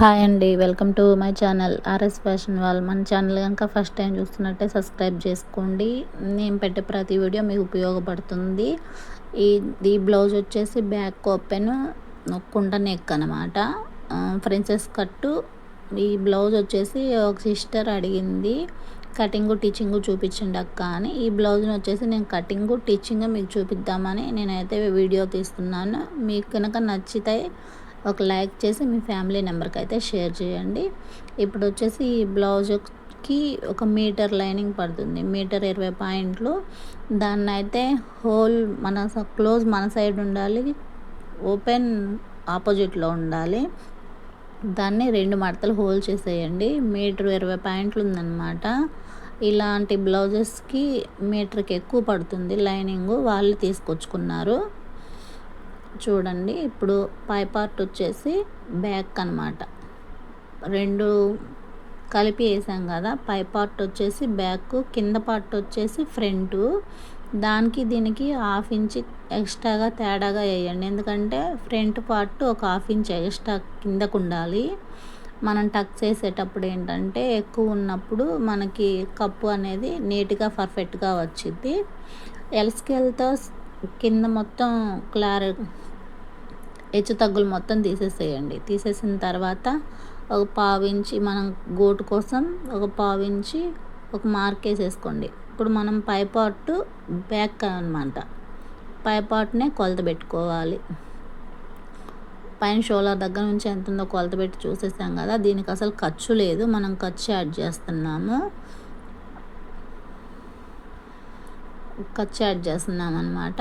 Hi అండి welcome to my channel RS fashion వాళ్ళు మన ఛానల్ కనుక ఫస్ట్ టైం చూస్తున్నట్టే సబ్స్క్రైబ్ చేసుకోండి. నేను పెట్టే ప్రతి వీడియో మీకు ఉపయోగపడుతుంది. ఈ ఈ బ్లౌజ్ వచ్చేసి బ్యాక్ ఓపెన్ కుండ నెక్ అనమాట ఫ్రెన్సెస్ కట్టు. ఈ బ్లౌజ్ వచ్చేసి ఒక సిస్టర్ అడిగింది. కటింగ్ టీచింగ్ చూపించండి అక్క అని. ఈ బ్లౌజ్ని వచ్చేసి నేను కటింగ్ టీచింగ్ మీకు చూపిద్దామని నేనైతే వీడియో తీస్తున్నాను. మీకు కనుక నచ్చితే ఒక లైక్ చేసి మీ ఫ్యామిలీ నెంబర్కి అయితే షేర్ చేయండి. ఇప్పుడు వచ్చేసి ఈ బ్లౌజ్కి ఒక మీటర్ లైనింగ్ పడుతుంది. మీటర్ ఇరవై పాయింట్లు. దాన్ని అయితే హోల్ మన క్లోజ్ మన సైడ్ ఉండాలి. ఓపెన్ ఆపోజిట్లో ఉండాలి. దాన్ని రెండు మడతలు హోల్ చేసేయండి. మీటర్ ఇరవై పాయింట్లు ఉందన్నమాట. ఇలాంటి బ్లౌజెస్కి మీటర్కి ఎక్కువ పడుతుంది లైనింగ్. వాళ్ళు తీసుకొచ్చుకున్నారు. చూడండి. ఇప్పుడు పై పార్ట్ వచ్చేసి బ్యాక్ అనమాట రెండు కలిపి వేసాం కదా. పై పార్ట్ వచ్చేసి బ్యాక్ కింద పార్ట్ వచ్చేసి ఫ్రంట్ దానికి దీనికి హాఫ్ ఇంచ్ ఎక్స్ట్రాగా తేడాగా వేయండి. ఎందుకంటే ఫ్రంట్ పార్ట్ ఒక హాఫ్ ఇంచ్ ఎక్స్ట్రా కిందకు ఉండాలి. మనం టక్ చేసేటప్పుడు ఏంటంటే ఎక్కువ ఉన్నప్పుడు మనకి కప్పు అనేది నీట్గా పర్ఫెక్ట్గా వచ్చింది ఎల్ స్కేల్తో కింద మొత్తం క్లారి హెచ్చు తగ్గులు మొత్తం తీసేసేయండి. తీసేసిన తర్వాత ఒక పావించి మనం గోటు కోసం ఒక పావించి ఒక మార్క్ వేసేసుకోండి. ఇప్పుడు మనం పై పార్ట్ బ్యాక్ అనమాట పై పార్ట్నే కొలత పెట్టుకోవాలి. పైన షోలర్ దగ్గర నుంచి ఎంత ఉందో కొలత పెట్టి చూసేసాం కదా దీనికి అసలు ఖర్చు లేదు. మనం ఖర్చు యాడ్ చేస్తున్నాము. ఖర్చు యాడ్ చేస్తున్నాం అనమాట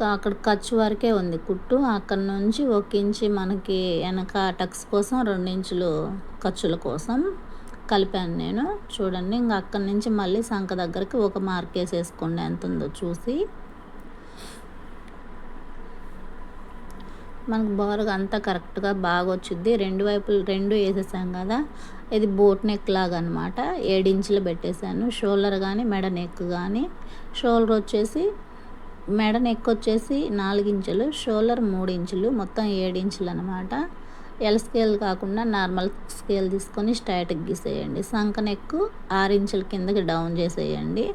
అక్కడ ఖర్చు వరకే ఉంది. కుట్టు అక్కడ నుంచి ఒక ఇంచి మనకి వెనక టక్స్ కోసం రెండు ఇంచులు ఖర్చుల కోసం కలిపాను నేను. చూడండి ఇంకా అక్కడి నుంచి మళ్ళీ సంఖ దగ్గరికి ఒక మార్క్ వేసేసుకోండి. ఎంత ఉందో చూసి. మనకు బారుగా అంతా కరెక్ట్గా బాగా వచ్చింది రెండు వైపులు రెండు వేసేసాం కదా. ఇది బోట్ నెక్ లాగా అనమాట ఏడించులు పెట్టేశాను. షోల్డర్ కానీ మెడ నెక్ కానీ షోల్డర్ వచ్చేసి మెడ నెక్ వచ్చేసి నాలుగు షోల్డర్ మూడు ఇంచులు మొత్తం ఏడు ఇంచులు అనమాట ఎల్ స్కేల్ కాకుండా నార్మల్ స్కేల్ తీసుకొని స్ట్రైట్కి గీసేయండి. సంక నెక్ ఆరించుల ఇంచుల కిందకి డౌన్ చేసేయండి.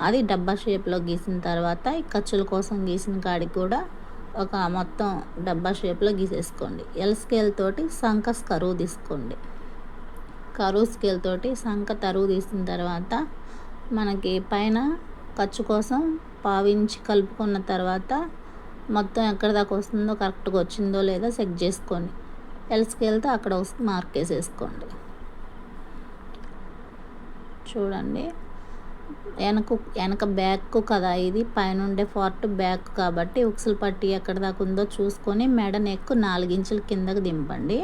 అది డబ్బా షేప్లో గీసిన తర్వాత ఈ ఖర్చుల కోసం గీసిన కాడికి కూడా ఒక మొత్తం డబ్బా షేప్లో గీసేసుకోండి. ఎల్ స్కేల్ తోటి సంక కరువు తీసుకోండి. కరువు స్కేల్ తోటి సంక తరువు తీసిన తర్వాత మనకి పైన ఖర్చు కోసం పావించి కలుపుకున్న తర్వాత మొత్తం ఎక్కడ దాకా వస్తుందో కరెక్ట్గా వచ్చిందో లేదో చెక్ చేసుకొని ఎల్స్కి వెళ్తే అక్కడ వస్తే మార్క్ వేసేసుకోండి. చూడండి. వెనక వెనక బ్యాక్ కదా ఇది పైన ఉండే ఫార్ట్ బ్యాక్ కాబట్టి ఉక్సులు పట్టి ఎక్కడ దాకా ఉందో చూసుకొని మెడ నెక్ నాలుగించుల కిందకు దింపండి.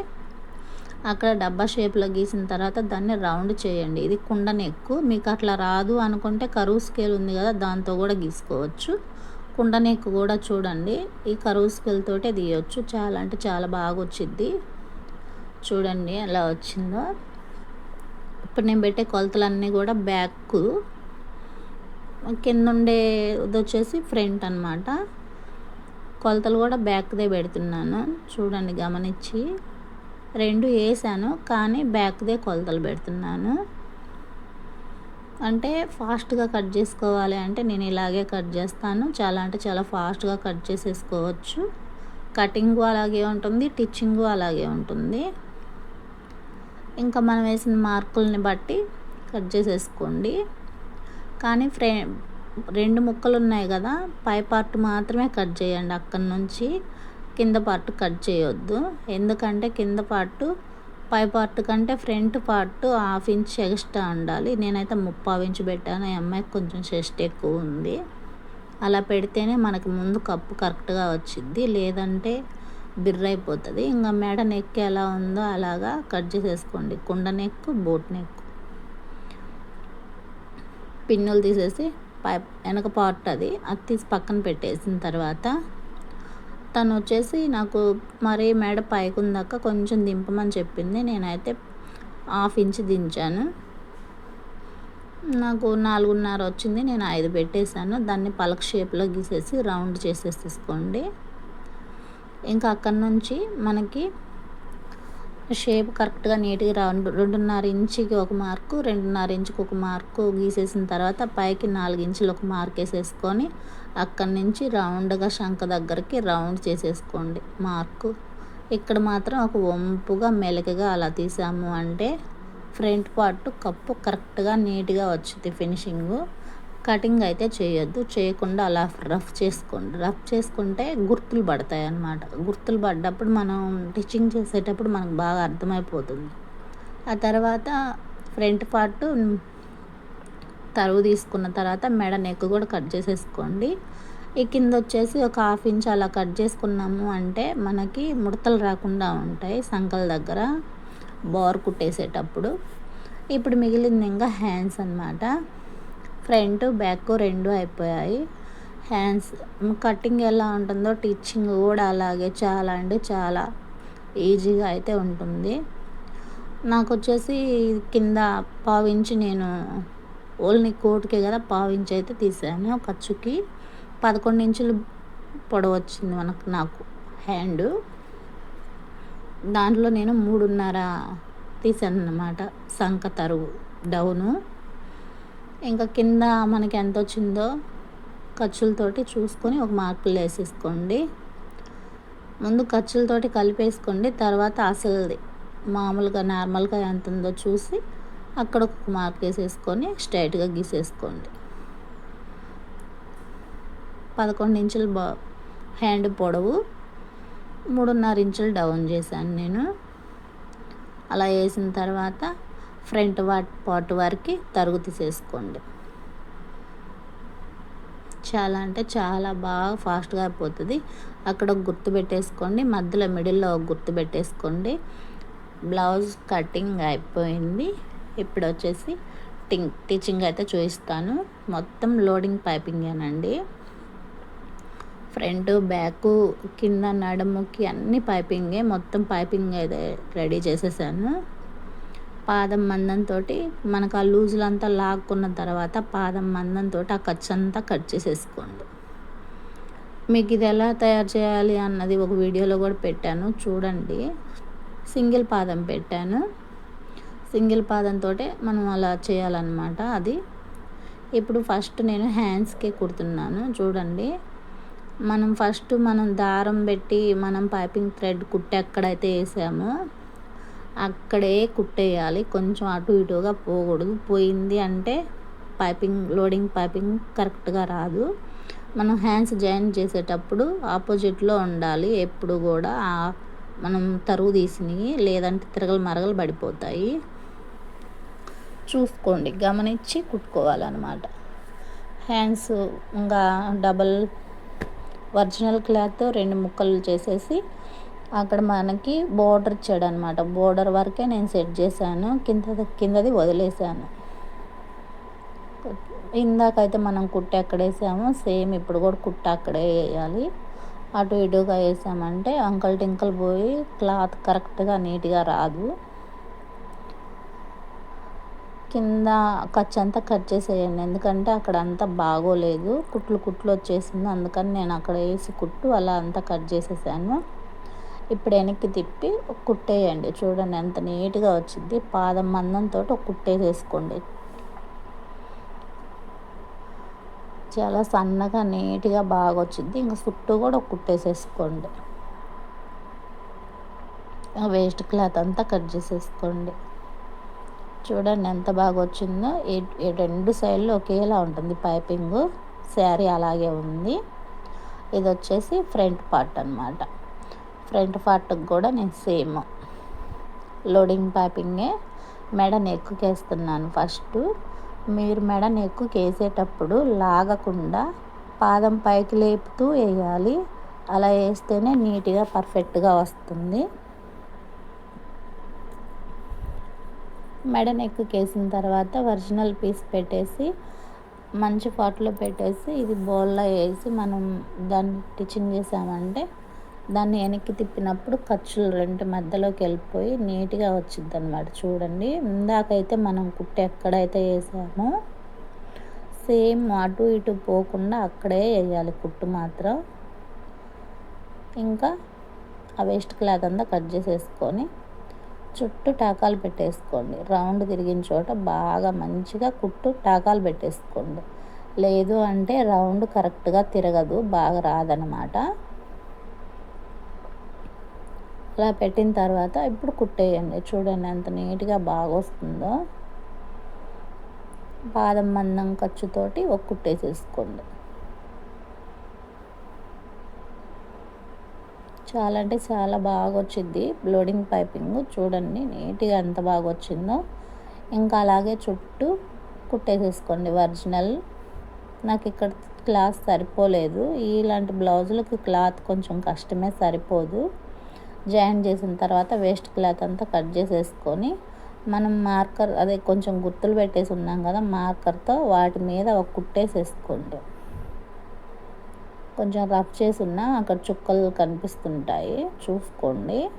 అక్కడ డబ్బా షేప్లో గీసిన తర్వాత దాన్ని రౌండ్ చేయండి. ఇది కుండ నెక్కు. మీకు అట్లా రాదు అనుకుంటే కరువు స్కేల్ ఉంది కదా దాంతో కూడా గీసుకోవచ్చు. కుండ నెక్కు కూడా చూడండి. ఈ కరువు స్కేల్ తోటే తీయవచ్చు చాలా అంటే చాలా బాగా వచ్చింది చూడండి ఎలా వచ్చిందో. ఇప్పుడు నేను పెట్టే కొలతలన్నీ కూడా బ్యాక్ కింద ఉండేది వచ్చేసి ఫ్రంట్ అనమాట కొలతలు కూడా బ్యాక్దే పెడుతున్నాను. చూడండి గమనించి. రెండు వేసాను కానీ బ్యాక్దే కొలతలు పెడుతున్నాను. అంటే ఫాస్ట్గా కట్ చేసుకోవాలి అంటే నేను ఇలాగే కట్ చేస్తాను. చాలా అంటే చాలా ఫాస్ట్గా కట్ చేసేసుకోవచ్చు. కటింగ్ అలాగే ఉంటుంది టిచ్చింగ్ అలాగే ఉంటుంది. ఇంకా మనం వేసిన మార్కుల్ని బట్టి కట్ చేసేసుకోండి. కానీ ఫ్రే రెండు ముక్కలు ఉన్నాయి కదా పై పార్ట్ మాత్రమే కట్ చేయండి అక్కడి నుంచి. కింద పార్ట్ కట్ చేయొద్దు. ఎందుకంటే కింద పార్ట్ పై పార్ట్ కంటే front part half inch extra ఉండాలి. నేనైతే ముప్పావు ఇంచ్ పెట్టాను. ఈ అమ్మాయికి కొంచెం చెస్ట్ ఎక్కువ ఉంది. అలా పెడితేనే మనకి ముందు కప్పు కరెక్ట్గా వచ్చింది లేదంటే బిర్ర అయిపోతుంది ఇంకా మెడ నెక్ ఎలా ఉందో అలాగా కట్ చేసేసుకోండి. కుండ నెక్ బోట్ నెక్ పిన్నులు తీసేసి పై వెనక పార్ట్ అది. అది తీసి పక్కన పెట్టేసిన తర్వాత తను వచ్చేసి నాకు మరీ మెడ పైకి ఉందాక కొంచెం దింపమని చెప్పింది. నేనైతే హాఫ్ ఇంచ్ దించాను. నాకు నాలుగున్నర వచ్చింది. నేను ఐదు పెట్టేశాను. దాన్ని పలక షేప్లో గీసేసి రౌండ్ చేసేసేసుకోండి ఇంకా అక్కడి నుంచి మనకి షేప్ కరెక్ట్గా నీట్గా రౌండ్ రెండున్నర ఇంచుకి ఒక మార్కు రెండున్నర ఇంచుకి ఒక మార్కు గీసేసిన తర్వాత పైకి నాలుగు ఇంచులు ఒక మార్క్ వేసేసుకొని అక్కడి నుంచి రౌండ్గా శంఖ దగ్గరికి రౌండ్ చేసేసుకోండి. మార్కు. ఇక్కడ మాత్రం ఒక వంపుగా మెలకగా అలా తీసాము అంటే ఫ్రంట్ పార్ట్ కప్పు కరెక్ట్గా నీట్గా వచ్చింది ఫినిషింగు. కటింగ్ అయితే చేయొద్దు. చేయకుండా అలా రఫ్ చేసుకోండి. రఫ్ చేసుకుంటే గుర్తులు పడతాయి అన్నమాట. గుర్తులు పడ్డప్పుడు మనం స్టిచ్చింగ్ చేసేటప్పుడు మనకు బాగా అర్థమైపోతుంది. ఆ తర్వాత ఫ్రంట్ పార్ట్ తరువు తీసుకున్న తర్వాత మెడ నెక్ కూడా కట్ చేసేసుకోండి. ఈ కింద వచ్చేసి ఒక హాఫ్ ఇంచ్ అలా కట్ చేసుకున్నాము అంటే మనకి ముడతలు రాకుండా ఉంటాయి సంకల దగ్గర బోర్ కుట్టేసేటప్పుడు. ఇప్పుడు మిగిలింది ఇంకా హ్యాండ్స్ అనమాట ఫ్రంట్ బ్యాక్ రెండు అయిపోయాయి. హ్యాండ్స్ కటింగ్ ఎలా ఉంటుందో టీచింగ్ కూడా అలాగే చాలా అంటే చాలా ఈజీగా అయితే ఉంటుంది. నాకు వచ్చేసి కింద పావించి నేను ఓన్లీ కోటుకే కదా పావించి అయితే తీసాను. ఖర్చుకి పదకొండు ఇంచులు పొడవు వచ్చింది మనకు నాకు హ్యాండ్. దాంట్లో నేను మూడున్నర తీసాను అన్నమాట సంక తరువు డౌను. ఇంకా కింద మనకి ఎంత వచ్చిందో ఖర్చులతోటి చూసుకొని ఒక మార్కులు వేసేసుకోండి. ముందు ఖర్చులతోటి కలిపేసుకోండి తర్వాత అసలుది. మామూలుగా నార్మల్గా ఎంత ఉందో చూసి అక్కడ ఒక మార్క్ వేసేసుకొని స్ట్రైట్గా గీసేసుకోండి. పదకొండు ఇంచులు బా హ్యాండ్ పొడవు మూడున్నర ఇంచులు డౌన్ చేశాను నేను. అలా వేసిన తర్వాత ఫ్రంట్ వాట్ పాట్ వరకు తరుగు తీసేసుకోండి. చాలా అంటే చాలా బాగా ఫాస్ట్గా అయిపోతుంది. అక్కడ గుర్తు పెట్టేసుకోండి. మధ్యలో మిడిల్లో గుర్తు పెట్టేసుకోండి. బ్లౌజ్ కటింగ్ అయిపోయింది. ఇప్పుడు వచ్చేసి టింగ్ టీచింగ్ అయితే చూపిస్తాను మొత్తం లోడింగ్ పైపింగేనండి. ఫ్రంట్ బ్యాక్ కింద నడుముకి అన్ని పైపింగే. మొత్తం పైపింగ్ అయితే రెడీ చేసేసాను. పాదం మందంతో మనకు ఆ లూజులంతా లాక్కున్న తర్వాత పాదం మందంతో ఆ ఖర్చు అంతా కట్ చేసేసుకోండి. మీకు ఇది ఎలా తయారు చేయాలి అన్నది ఒక వీడియోలో కూడా పెట్టాను. చూడండి. సింగిల్ పాదం పెట్టాను. సింగిల్ పాదంతో మనం అలా చేయాలన్నమాట అది. ఇప్పుడు ఫస్ట్ నేను హ్యాండ్స్కే కుడుతున్నాను చూడండి. మనం ఫస్ట్ మనం దారం పెట్టి మనం పైపింగ్ థ్రెడ్ కుట్టి ఎక్కడైతే వేసామో. అక్కడే కుట్టేయాలి కొంచెం అటు ఇటుగా పోకూడదు. పోయింది అంటే పైపింగ్ లోడింగ్ పైపింగ్ కరెక్ట్గా రాదు. మనం హ్యాండ్స్ జాయిన్ చేసేటప్పుడు ఆపోజిట్లో ఉండాలి ఎప్పుడు కూడా. మనం తరువు తీసినవి లేదంటే తిరగలు మరగలు పడిపోతాయి. చూసుకోండి గమనించి కుట్టుకోవాలన్నమాట. హ్యాండ్స్ ఇంకా డబల్ ఒరిజినల్ క్లాత్ రెండు ముక్కలు చేసేసి అక్కడ మనకి బోర్డర్ ఇచ్చాడు అనమాట బోర్డర్ వరకే నేను సెట్ చేశాను కింద కిందది వదిలేసాను ఇందాకైతే మనం కుట్ట ఎక్కడ వేసాము సేమ్ ఇప్పుడు కూడా కుట్ట అక్కడే వేయాలి. అటు ఇటుగా వేసామంటే అంకల్ టింకల్ పోయి క్లాత్ కరెక్ట్గా నీట్గా రాదు. కింద ఖర్చు అంతా కట్ చేసేయండి. ఎందుకంటే అక్కడ అంతా బాగోలేదు. కుట్లు కుట్లు వచ్చేసింది. అందుకని నేను అక్కడ వేసి కుట్టు అలా అంతా కట్ చేసేసాను. ఇప్పుడు వెనక్కి తిప్పి కుట్టేయండి. చూడండి ఎంత నీట్గా వచ్చింది. పాదం మందంతో ఒక కుట్టేసేసుకోండి చాలా సన్నగా నీట్గా బాగా వచ్చింది. ఇంకా చుట్టూ కూడా కుట్టేసేసుకోండి వేస్ట్ క్లాత్ అంతా కట్ చేసేసుకోండి. చూడండి ఎంత బాగా వచ్చిందో ఈ రెండు సైడ్లు ఒకేలా ఉంటుంది పైపింగ్. శారీ అలాగే ఉంది. ఇది వచ్చేసి ఫ్రంట్ పార్ట్ అనమాట ఫ్రంట్ పార్ట్కి కూడా నేను సేమ్. లోడింగ్ పైపింగే. మెడ నెక్కుకేస్తున్నాను ఫస్ట్. మీరు మెడ నెక్కుకేసేటప్పుడు లాగకుండా పాదం పైకి లేపుతూ వేయాలి. అలా వేస్తేనే నీట్గా పర్ఫెక్ట్గా వస్తుంది. మెడ నెక్కుకేసిన తర్వాత ఒరిజినల్ పీస్ పెట్టేసి మంచి పాట్లో పెట్టేసి ఇది బౌల్లో వేసి మనం దాన్ని టిచింగ్ చేసామంటే దాన్ని వెనక్కి తిప్పినప్పుడు ఖర్చులు రెండు మధ్యలోకి వెళ్ళిపోయి నీట్గా వచ్చింది అనమాట చూడండి ఇందాకైతే మనం కుట్టి ఎక్కడైతే వేసామో సేమ్ అటు ఇటు పోకుండా అక్కడే వేయాలి కుట్టు మాత్రం. ఇంకా ఆ వేస్ట్ క్లాత్ అంతా కట్ చేసేసుకొని చుట్టూ టాకాలు పెట్టేసుకోండి. రౌండ్ తిరిగిన చోట బాగా మంచిగా కుట్టు టాకాలు పెట్టేసుకోండి. లేదు అంటే రౌండ్ కరెక్ట్గా తిరగదు బాగా రాదనమాట అలా పెట్టిన తర్వాత ఇప్పుడు కుట్టేయండి. చూడండి ఎంత నీట్గా బాగా వస్తుందో బాదం మందం ఖర్చుతోటి ఒక కుట్టేసేసుకోండి. చాలా అంటే చాలా బాగా వచ్చింది బ్లోడింగ్ పైపింగ్ చూడండి నీట్గా ఎంత బాగా వచ్చిందో ఇంకా అలాగే చుట్టూ కుట్టేసేసుకోండి ఒరిజినల్. నాకు ఇక్కడ క్లాత్ సరిపోలేదు. ఇలాంటి బ్లౌజులకు క్లాత్ కొంచెం కష్టమే సరిపోదు. జాయిన్ చేసిన తర్వాత వేస్ట్ క్లాత్ అంతా కట్ చేసేసుకొని మనం మార్కర్ అదే కొంచెం గుర్తులు పెట్టేసి ఉన్నాం కదా మార్కర్తో వాటి మీద ఒక కుట్టేసేసుకోండి. కొంచెం రఫ్ చేసి ఉన్నా అక్కడ చుక్కలు కనిపిస్తుంటాయి. చూసుకోండి.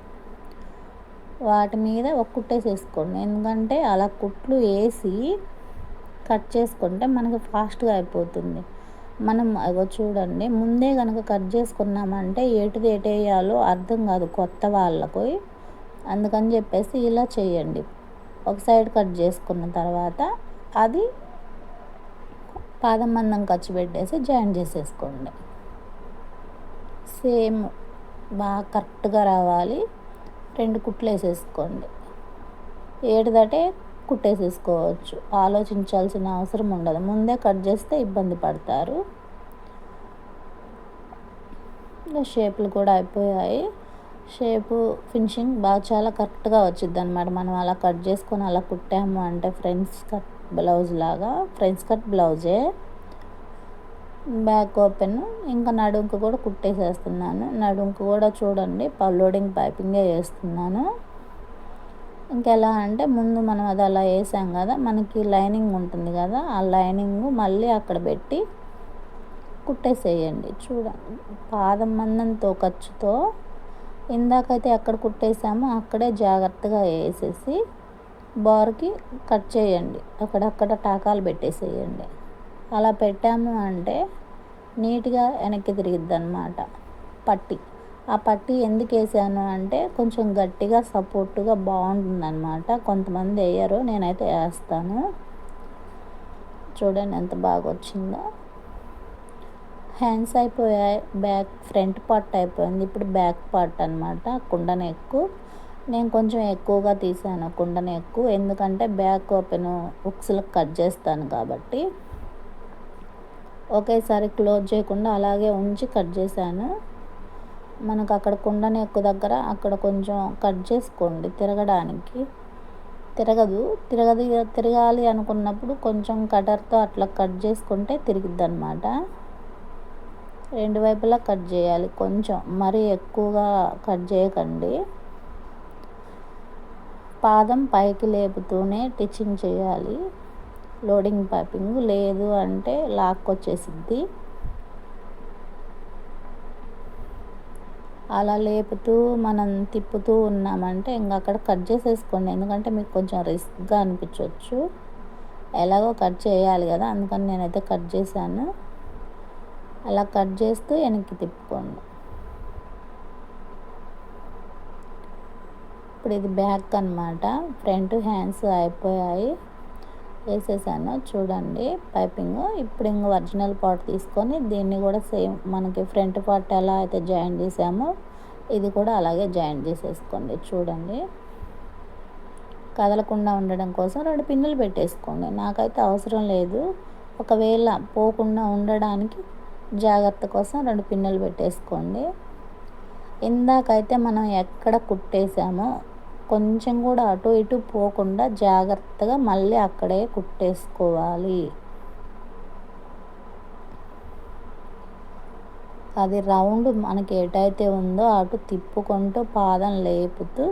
వాటి మీద ఒక కుట్టేసేసుకోండి ఎందుకంటే అలా కుట్లు వేసి కట్ చేసుకుంటే మనకి ఫాస్ట్గా అయిపోతుంది. మనం అగో చూడండి. ముందే కనుక కట్ చేసుకున్నామంటే ఏటిది వేయాలో అర్థం కాదు కొత్త వాళ్ళకు. అందుకని చెప్పేసి ఇలా చేయండి. ఒక సైడ్ కట్ చేసుకున్న తర్వాత అది పాదం మందం ఖర్చు పెట్టేసి జాయిన్ చేసేసుకోండి. సేమ్ బాగా కరెక్ట్గా రావాలి. రెండు కుట్లు వేసేసుకోండి. ఏడుదటే కుట్టేసేసుకోవచ్చు. ఆలోచించాల్సిన అవసరం ఉండదు. ముందే కట్ చేస్తే ఇబ్బంది పడతారు. షేపులు కూడా అయిపోయాయి. షేపు ఫినిషింగ్ బాగా చాలా కరెక్ట్గా వచ్చింది అనమాట మనం అలా కట్ చేసుకొని అలా కుట్టాము అంటే ఫ్రెండ్స్ కట్ బ్లౌజ్ లాగా. Friends cut బ్లౌజే. Back open. ఇంకా నడుంకు కూడా కుట్టేసేస్తున్నాను. నడుంకు కూడా చూడండి పల్లోడింగ్ పైపింగే వేస్తున్నాను ఇంకెలా అంటే ముందు మనం అది అలా వేసాం కదా మనకి లైనింగ్ ఉంటుంది కదా ఆ లైనింగ్ మళ్ళీ అక్కడ పెట్టి కుట్టేసేయండి. చూడండి పాదం మందంతో ఖర్చుతో. ఇందాకైతే ఎక్కడ కుట్టేసామో అక్కడే జాగ్రత్తగా వేసేసి బార్కి కట్ చేయండి. అక్కడక్కడ టాకాలు పెట్టేసేయండి. అలా పెట్టాము అంటే నీట్గా వెనక్కి తిరిగిద్ది అనమాట పట్టి. ఆ పట్టి ఎందుకు వేసాను అంటే కొంచెం గట్టిగా సపోర్టుగా బాగుంటుందన్నమాట. కొంతమంది వేయరు నేనైతే వేస్తాను. చూడండి ఎంత బాగా వచ్చిందో హ్యాండ్స్ అయిపోయాయి బ్యాక్ ఫ్రంట్ పార్ట్ అయిపోయింది. ఇప్పుడు బ్యాక్ పార్ట్ అనమాట కుండన ఎక్కువ నేను కొంచెం ఎక్కువగా తీసాను కుండన ఎక్కువ ఎందుకంటే బ్యాక్ ఓపెన్ ఉక్స్లకు కట్ చేస్తాను కాబట్టి. ఒకేసారి క్లోజ్ చేయకుండా అలాగే ఉంచి కట్ చేశాను. మనకు అక్కడ కుండని ఎక్కువ దగ్గర అక్కడ కొంచెం కట్ చేసుకోండి తిరగడానికి. తిరగదు. తిరగదు తిరగాలి అనుకున్నప్పుడు కొంచెం కటర్తో అట్లా కట్ చేసుకుంటే తిరిగిద్ది అనమాట రెండు వైపులా కట్ చేయాలి కొంచెం మరీ ఎక్కువగా కట్ చేయకండి. పాదం పైకి లేపుతూనే టిచ్చింగ్ చేయాలి. లోడింగ్ పైపింగ్ లేదు అంటే లాక్ వచ్చేసిద్ది. అలా లేపుతూ మనం తిప్పుతూ ఉన్నామంటే ఇంకా అక్కడ కట్ చేసేసుకోండి. ఎందుకంటే మీకు కొంచెం రిస్క్గా అనిపించవచ్చు ఎలాగో కట్ చేయాలి కదా అందుకని నేనైతే కట్ చేశాను. అలా కట్ చేస్తూ వెనక్కి తిప్పుకోండి. ఇప్పుడు ఇది బ్యాక్ అనమాట ఫ్రంట్ హ్యాండ్స్ అయిపోయాయి. వేసేసాను. చూడండి పైపింగ్. ఇప్పుడు ఇంక ఒరిజినల్ పార్ట్ తీసుకొని దీన్ని కూడా సేమ్ మనకి ఫ్రంట్ పార్ట్ ఎలా అయితే జాయిన్ చేసామో ఇది కూడా అలాగే జాయిన్ చేసేసుకోండి. చూడండి. కదలకుండా ఉండడం కోసం రెండు పిన్నులు పెట్టేసుకోండి. నాకైతే అవసరం లేదు. ఒకవేళ పోకుండా ఉండడానికి జాగ్రత్త కోసం రెండు పిన్నులు పెట్టేసుకోండి. ఇందాకైతే మనం ఎక్కడ కుట్టేసామో కొంచెం కూడా అటు ఇటు పోకుండా జాగ్రత్తగా మళ్ళీ అక్కడే కుట్టేసుకోవాలి. అది రౌండ్ మనకి ఎటైతే ఉందో అటు తిప్పుకుంటూ పాదం లేపుతూ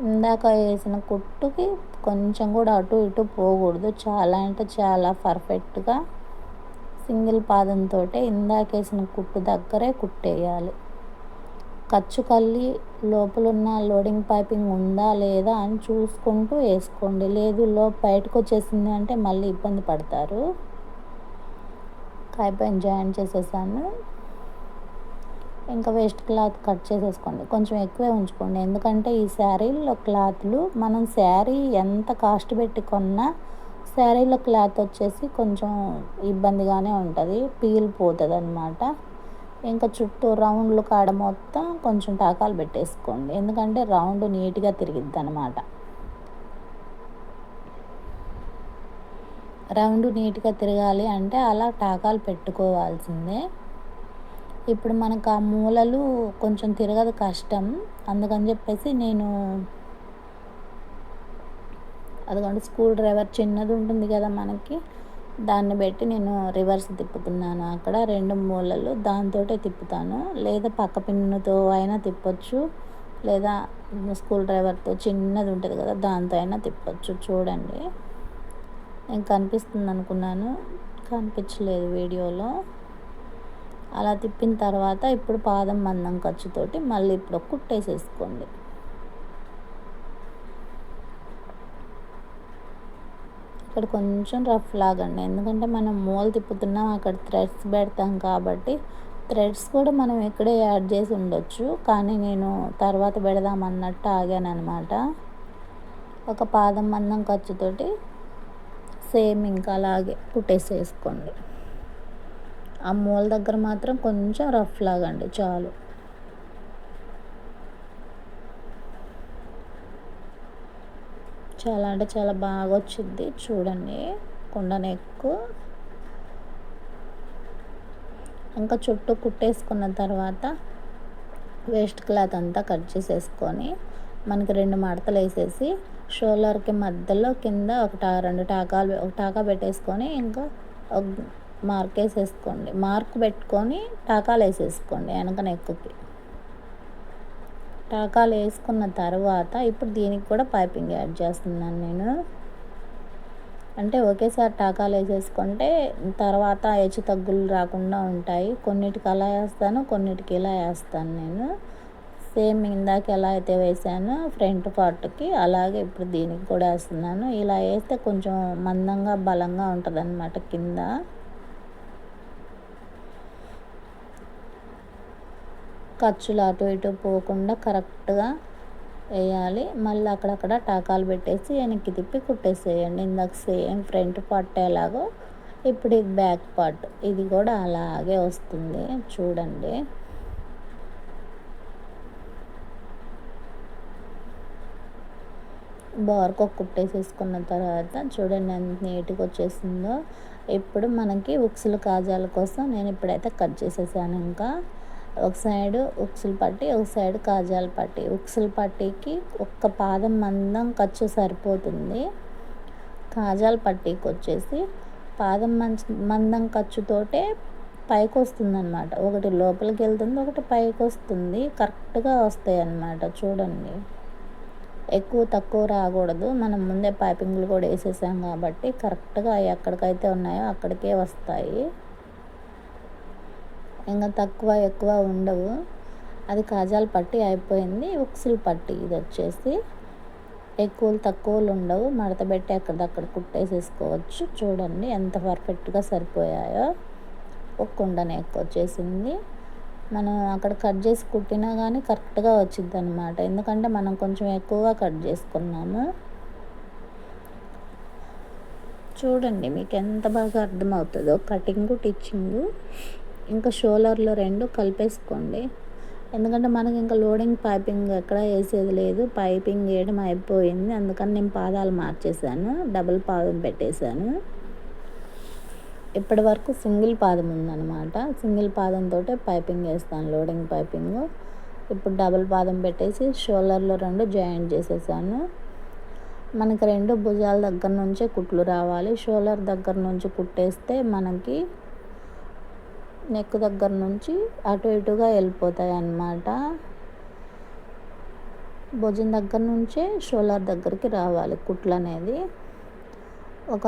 ఇందాక వేసిన కుట్టుకి కొంచెం కూడా అటు ఇటు పోకూడదు. చాలా అంటే చాలా పర్ఫెక్ట్గా సింగిల్ పాదంతో ఇందాక వేసిన కుట్టు దగ్గరే కుట్టేయాలి. ఖర్చు కల్లి లోపలున్న లోడింగ్ పైపింగ్ ఉందా లేదా అని చూసుకుంటూ వేసుకోండి. లేదు లోపు బయటకు వచ్చేసింది అంటే మళ్ళీ ఇబ్బంది పడతారు. పైపింగ్ జాయిన్ చేసేసాను. ఇంకా వేస్ట్ క్లాత్ కట్ చేసేసుకోండి. కొంచెం ఎక్కువే ఉంచుకోండి. ఎందుకంటే ఈ శారీలో క్లాత్లు మనం శారీ ఎంత కాస్ట్ పెట్టి కొన్నా శారీలో క్లాత్ వచ్చేసి కొంచెం ఇబ్బందిగానే ఉంటుంది. పీల్ పోతుంది అనమాట ఇంకా చుట్టూ రౌండ్లు కాడ మొత్తం కొంచెం టాకాలు పెట్టేసుకోండి. ఎందుకంటే రౌండ్ నీట్గా తిరిగిద్ది అనమాట రౌండ్ నీట్గా తిరగాలి అంటే అలా టాకాలు పెట్టుకోవాల్సిందే. ఇప్పుడు మనకు ఆ మూలలు కొంచెం తిరగదు కష్టం. అందుకని చెప్పేసి నేను అదిగోండి స్కూల్ డ్రైవర్ చిన్నది ఉంటుంది కదా మనకి. దాన్ని పెట్టి నేను రివర్స్ తిప్పుతున్నాను. అక్కడ రెండు మూలలు దాంతో తిప్పుతాను. లేదా పక్క పిన్నుతో అయినా తిప్పొచ్చు. లేదా స్కూల్ డ్రైవర్తో చిన్నది ఉంటుంది కదా దాంతో అయినా తిప్పొచ్చు. చూడండి. నేను కనిపిస్తుంది అనుకున్నాను. కనిపించలేదు వీడియోలో. అలా తిప్పిన తర్వాత ఇప్పుడు పాదం మందం ఖర్చుతోటి మళ్ళీ ఇప్పుడు కుట్టేసేసుకోండి. ఇక్కడ కొంచెం రఫ్ లాగండి. ఎందుకంటే మనం మూల తిప్పుతున్నాం అక్కడ థ్రెడ్స్ పెడతాం కాబట్టి థ్రెడ్స్ కూడా మనం ఇక్కడే యాడ్ చేసి ఉండొచ్చు. కానీ నేను తర్వాత పెడదామన్నట్టు ఆగాను అనమాట ఒక పాదం మందం ఖర్చుతోటి సేమ్ ఇంకా అలాగే కుట్టేసేసుకోండి. ఆ మూల దగ్గర మాత్రం కొంచెం రఫ్ లాగండి చాలు. చాలా అంటే చాలా బాగా వచ్చింది చూడండి. కుండ నెక్కు ఇంకా చుట్టూ కుట్టేసుకున్న తర్వాత వేస్ట్ క్లాత్ అంతా కట్ చేసేసుకొని మనకి రెండు మడతలు వేసేసి షోలర్కి మధ్యలో కింద ఒక రెండు టాకాలు ఒక టాకా పెట్టేసుకొని ఇంకా మార్క్ వేసేసుకోండి. మార్క్ పెట్టుకొని టాకాలు వేసేసుకోండి వెనక నెక్కుకి టాకాలు వేసుకున్న తర్వాత ఇప్పుడు దీనికి కూడా పైపింగ్ యాడ్ చేస్తున్నాను నేను. అంటే ఒకేసారి టాకాలు వేసేసుకుంటే తర్వాత హెచ్చు తగ్గులు రాకుండా ఉంటాయి. కొన్నిటికి అలా వేస్తాను కొన్నిటికి ఇలా వేస్తాను నేను. సేమ్ ఇందాక ఎలా అయితే వేసానో ఫ్రంట్ పార్ట్కి అలాగే ఇప్పుడు దీనికి కూడా వేస్తున్నాను. ఇలా వేస్తే కొంచెం మందంగా బలంగా ఉంటుంది అన్నమాట కింద. ఖర్చులు అటు ఇటు పోకుండా కరెక్ట్గా వేయాలి. మళ్ళీ అక్కడక్కడ టాకాలు పెట్టేసి వెనక్కి తిప్పి కుట్టేసేయండి. ఇందాక సేమ్ ఫ్రంట్ పార్ట్ ఎలాగో ఇప్పుడు ఇది బ్యాక్ పార్ట్. ఇది కూడా అలాగే వస్తుంది. చూడండి. బార్కు కుట్టేసేసుకున్న తర్వాత చూడండి ఎంత నీట్గా వచ్చేసిందో. ఇప్పుడు మనకి ఉక్సులు కాజాల కోసం నేను ఇప్పుడైతే కట్ చేసేసాను ఇంకా. ఒక సైడ్ ఉక్సులు పట్టి ఒక సైడ్ కాజాలు పట్టి. ఉక్సులు పట్టీకి ఒక్క పాదం మందం ఖర్చు సరిపోతుంది. కాజాలు పట్టీకి వచ్చేసి పాదం మంచి మందం ఖర్చుతోటే పైకి వస్తుంది అనమాట ఒకటి లోపలికి వెళ్తుంది ఒకటి పైకి వస్తుంది కరెక్ట్గా వస్తాయి అన్నమాట చూడండి. ఎక్కువ తక్కువ రాకూడదు. మనం ముందే పైపింగ్లు కూడా వేసేసాం కాబట్టి కరెక్ట్గా ఎక్కడికైతే ఉన్నాయో అక్కడికే వస్తాయి. ఇంకా తక్కువ ఎక్కువ ఉండవు. అది కాజాలు పట్టి అయిపోయింది. ఉక్సులు పట్టి ఇది వచ్చేసి ఎక్కువలు తక్కువలు ఉండవు. మడత పెట్టి కుట్టేసేసుకోవచ్చు. చూడండి ఎంత పర్ఫెక్ట్గా సరిపోయాయో. ఒక కుండనే ఎక్కువ వచ్చేసింది. మనం అక్కడ కట్ చేసి కుట్టినా కానీ కరెక్ట్గా వచ్చింది అనమాట ఎందుకంటే మనం కొంచెం ఎక్కువగా కట్ చేసుకున్నాము. చూడండి మీకు ఎంత బాగా అర్థమవుతుందో. కటింగు టిచ్చింగు ఇంకా షోలర్లో రెండు కలిపేసుకోండి. ఎందుకంటే మనకి ఇంకా లోడింగ్ పైపింగ్ ఎక్కడ వేసేది లేదు. పైపింగ్ వేయడం అయిపోయింది. అందుకని నేను పాదాలు మార్చేసాను. డబుల్ పాదం పెట్టేశాను. ఇప్పటి వరకు సింగిల్ పాదం ఉందన్నమాట. సింగిల్ పాదంతో పైపింగ్ వేస్తాను లోడింగ్ పైపింగ్. ఇప్పుడు డబుల్ పాదం పెట్టేసి షోల్డర్లో రెండు జాయింట్ చేసేసాను. మనకి రెండు భుజాల దగ్గర నుంచే కుట్లు రావాలి. షోల్డర్ దగ్గర నుంచి కుట్టేస్తే మనకి నెక్ దగ్గర నుంచి అటు ఇటుగా వెళ్ళిపోతాయి అన్నమాట. భుజం దగ్గర నుంచే షోలార్ దగ్గరికి రావాలి కుట్లు అనేది. ఒక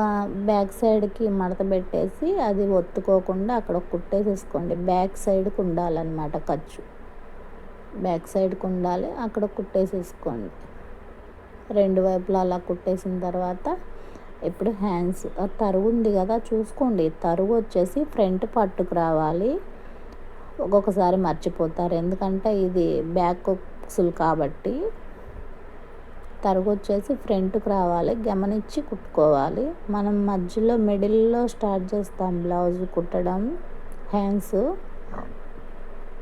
బ్యాక్ సైడ్కి మడత పెట్టేసి అది ఒత్తుకోకుండా అక్కడ కుట్టేసేసుకోండి బ్యాక్ సైడ్కి ఉండాలన్నమాట ఖర్చు. బ్యాక్ సైడ్కి ఉండాలి అక్కడ కుట్టేసేసుకోండి రెండు వైపులా అలా కుట్టేసిన తర్వాత ఇప్పుడు హ్యాండ్స్ తరుగు ఉంది కదా చూసుకోండి. తరుగు వచ్చేసి ఫ్రంట్ పట్టుకు రావాలి. ఒక్కొక్కసారి మర్చిపోతారు. ఎందుకంటే ఇది బ్యాక్ కుక్సులు కాబట్టి. తరుగు వచ్చేసి ఫ్రంట్కి రావాలి. గమనించి కుట్టుకోవాలి. మనం మధ్యలో మిడిల్లో స్టార్ట్ చేస్తాం బ్లౌజ్ కుట్టడం. హ్యాండ్స్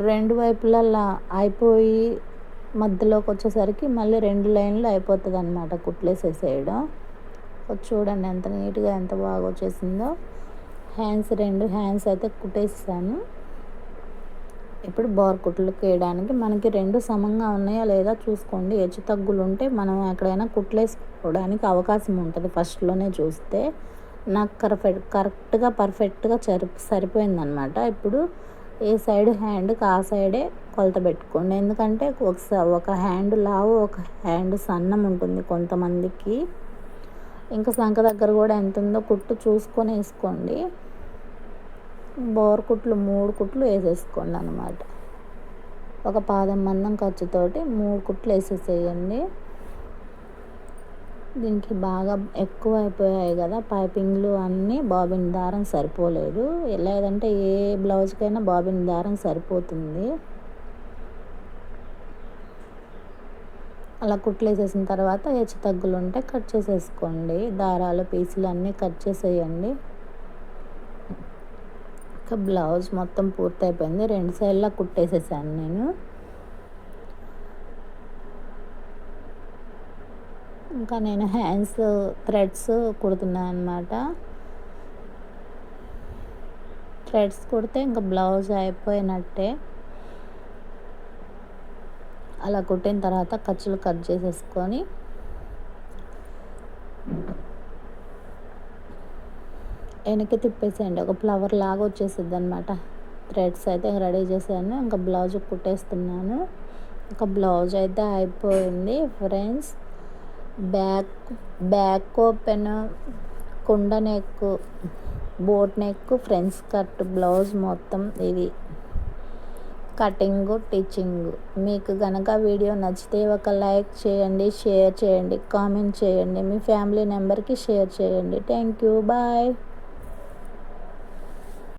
రెండు వైపులలా అయిపోయి మధ్యలోకి వచ్చేసరికి మళ్ళీ రెండు లైన్లు అయిపోతుంది అనమాట కుట్లేసేసేయడం. చూడండి ఎంత నీట్గా ఎంత బాగా వచ్చేసిందో. హ్యాండ్స్ రెండు హ్యాండ్స్ అయితే కుట్టేసాను ఇప్పుడు బోర్ కుట్లకు వేయడానికి మనకి రెండు సమంగా ఉన్నాయా లేదా చూసుకోండి. హెచ్చు తగ్గులు ఉంటే మనం ఎక్కడైనా కుట్లేసుకోవడానికి అవకాశం ఉంటుంది. ఫస్ట్లోనే చూస్తే నాకు కరెక్ట్ కరెక్ట్గా పర్ఫెక్ట్గా సరి సరిపోయిందనమాట. ఇప్పుడు ఏ సైడ్ హ్యాండ్కి ఆ సైడే కొలత పెట్టుకోండి. ఎందుకంటే ఒక ఒక హ్యాండ్ లావు ఒక హ్యాండ్ సన్నం ఉంటుంది కొంతమందికి. ఇంకా సంఖ దగ్గర కూడా ఎంత ఉందో కుట్టు చూసుకొని వేసుకోండి. బోర్ కుట్లు మూడు కుట్లు వేసేసుకోండి అనమాట ఒక పాదం మందం ఖర్చుతోటి మూడు కుట్లు వేసేసేయండి. దీనికి బాగా ఎక్కువ అయిపోయాయి కదా పైపింగ్లు అన్నీ బాబిన్ దారం సరిపోలేదు. లేదంటే ఏ బ్లౌజ్కైనా బాబిన్ దారం సరిపోతుంది. అలా కుట్లేసేసిన తర్వాత హెచ్చు తగ్గులు ఉంటే కట్ చేసేసుకోండి. దారాలు పీసులు అన్నీ కట్ చేసేయండి. ఇంకా బ్లౌజ్ మొత్తం పూర్తయిపోయింది. రెండు సైడ్లా కుట్టేసేసాను నేను. ఇంకా నేను హ్యాండ్స్ థ్రెడ్స్ కుడుతున్నాను అనమాట థ్రెడ్స్ కుడితే ఇంకా బ్లౌజ్ అయిపోయినట్టే. అలా కుట్టిన తర్వాత ఖర్చులు కట్ చేసేసుకొని వెనక్కి తిప్పేసేయండి. ఒక ఫ్లవర్ లాగా వచ్చేసిద్ది అనమాట థ్రెడ్స్ అయితే రెడీ చేశాను. ఇంకా బ్లౌజ్ కుట్టేస్తున్నాను. ఇంకా బ్లౌజ్ అయితే అయిపోయింది ఫ్రెండ్స్. బ్యాక్ బ్యాక్ ఓపెన్ కుండ neck boat neck friends cut blouse మొత్తం ఇది కటింగ్ టీచింగ్ మీకు కనుక వీడియో నచ్చితే ఒక లైక్ చేయండి షేర్ చేయండి కామెంట్ చేయండి. మీ ఫ్యామిలీ మెంబర్కి షేర్ చేయండి. Thank you bye.